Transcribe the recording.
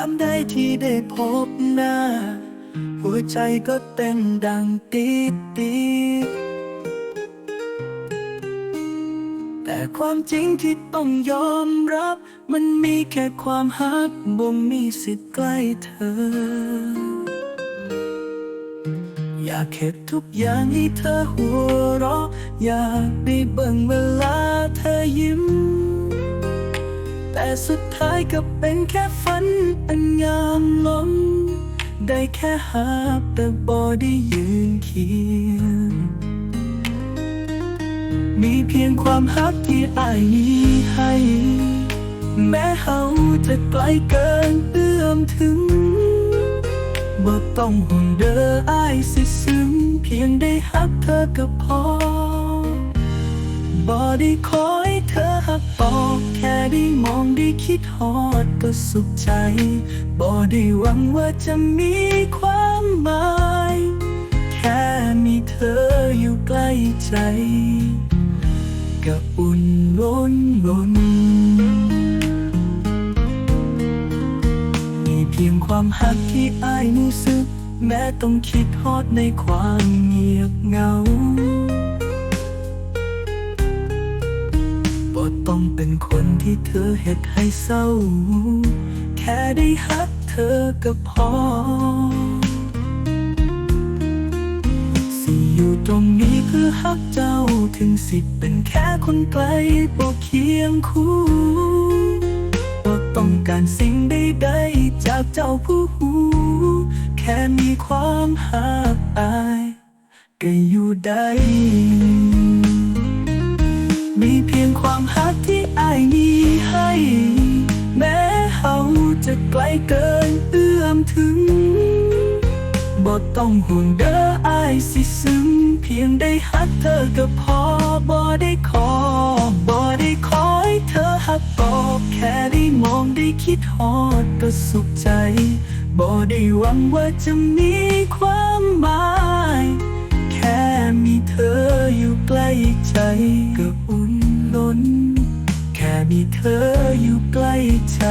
ามใดที่ได้พบหน้า หัวใจก็เต้นดังตีดตีดแต่ความจริงที่ต้องยอมรับ มันมีแค่ความฮักบ่มีสิทธิ์ใกล้เธอ อยากเก็บทุกอย่างให้เธอหัวเราะ อยากได้เบิ่งเวลาเธอยิ้ม สุดท้ายก็เป็นแค่ฝันอันงามล้มได้แค่หาแต่บอได้ยืนเคียง มีเพียงความฮักที่อายมีให้ แม้เขาจะไกลเกินเอื้อมถึงบ่ต้องห่วงเด้ออายสิซึ้งเพียงได้ฮักเธอก็พอบ่ได้คอยเธอหักบอกแค่ ได้มองได้คิดฮอดก็สุขใจ บ่ได้หวังว่าจะมีความหมาย แค่มีเธออยู่ใกล้ใจก็อุ่นล้นล้นมีเพียงความหักที่อายรู้สึก แม้ต้องคิดฮอดในความเงียบเหงา ต้องเป็นคนที่เธอเฮ็ดให้เศร้า แค่ได้ฮักเธอก็พอ สิอยู่ตรงนี้เพื่อฮักเจ้าถึงสิเป็นแค่คนไกลบ่เคียงคู่บ่ต้องการสิ่งใดๆจากเจ้าผู้หูแค่มีความฮักอายก็อยู่ได้ จะไกลเกินเอื้อมถึง บ่ต้องห่วงเด้ออายสิซึ้ง เพียงได้ฮักเธอก็พอ บ่ได้ขอ บ่ได้คอยเธอฮักบอกแค่ได้มองได้คิดฮอดก็สุขใจ บ่ได้หวังว่าจะมีความหมาย แค่มีเธออยู่ใกล้ใจก็อุ่นล้น แค่มีเธออยู่ใกล้ใจ